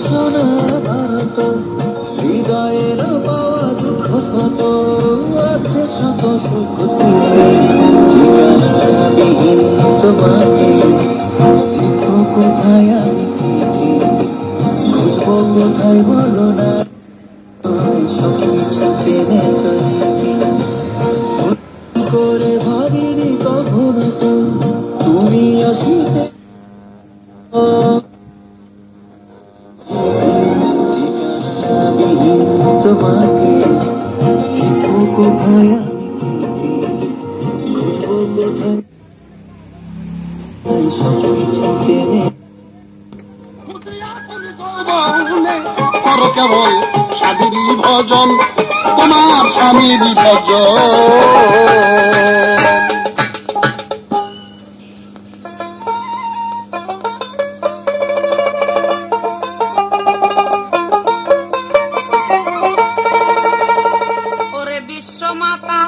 সোনা ভারত হৃদয়ের পাওয়া দুঃখ কত আছে শত সুখ ঠিকানাবিহীন তোমাকে লিখো কোথায় আমি চিঠি খুঁজবো কোথায় বলো না সব কিছু টেনেছ করে ভাবিনি কখনো তো তুমি আসিতে ঠিকানাবিহীন তোমাকে কোথায় করো কেবল স্বামীর ভজন তোমার স্বামীর ভজন। মাতা